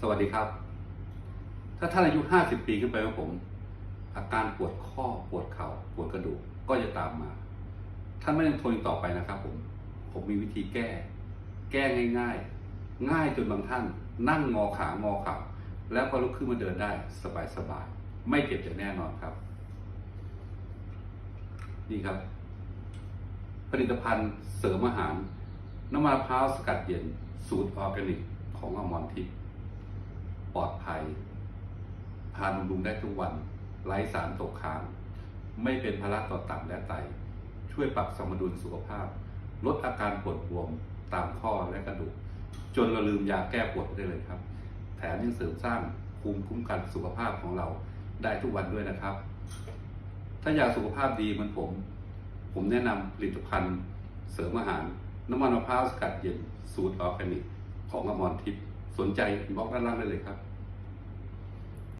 สวัสดีครับ ถ้าท่านอายุ 50 ปีขึ้นไปของผม อาการปวดข้อปวดเข่าปวดกระดูกก็จะตามมา ท่านไม่ต้องทนต่อไปนะครับผม ผมมีวิธีแก้ แก้ง่ายๆ ง่ายจนบางท่าน นั่งงอขางอเข่าแล้วก็ลุกขึ้นมาเดินได้สบายๆ ไม่เจ็บอย่างแน่นอนครับ นี่ครับ ผลิตภัณฑ์เสริมอาหาร น้ำมันมะพร้าวสกัดเย็น สูตรออร์แกนิกของอมรทิพย์ ปลอดภัย ทานบำรุงได้ทุกวัน ไร้สารตกค้าง ไม่เป็นภาระต่อตับและไต ช่วยปรับสมดุลสุขภาพ ลดอาการปวดบวมตามข้อและกระดูก จนเราลืมยาแก้ปวดได้เลยครับ แถมยังเสริมสร้างภูมิคุ้มกันสุขภาพของเราได้ทุกวันด้วยนะครับ ถ้าอยากสุขภาพดีเหมือนผม ผมแนะนำผลิตภัณฑ์เสริมอาหาร น้ำมันมะพร้าวสกัดเย็นสูตรออร์แกนิกของอมรทิพย์ สนใจบล็อกด้านล่างได้เลยครับ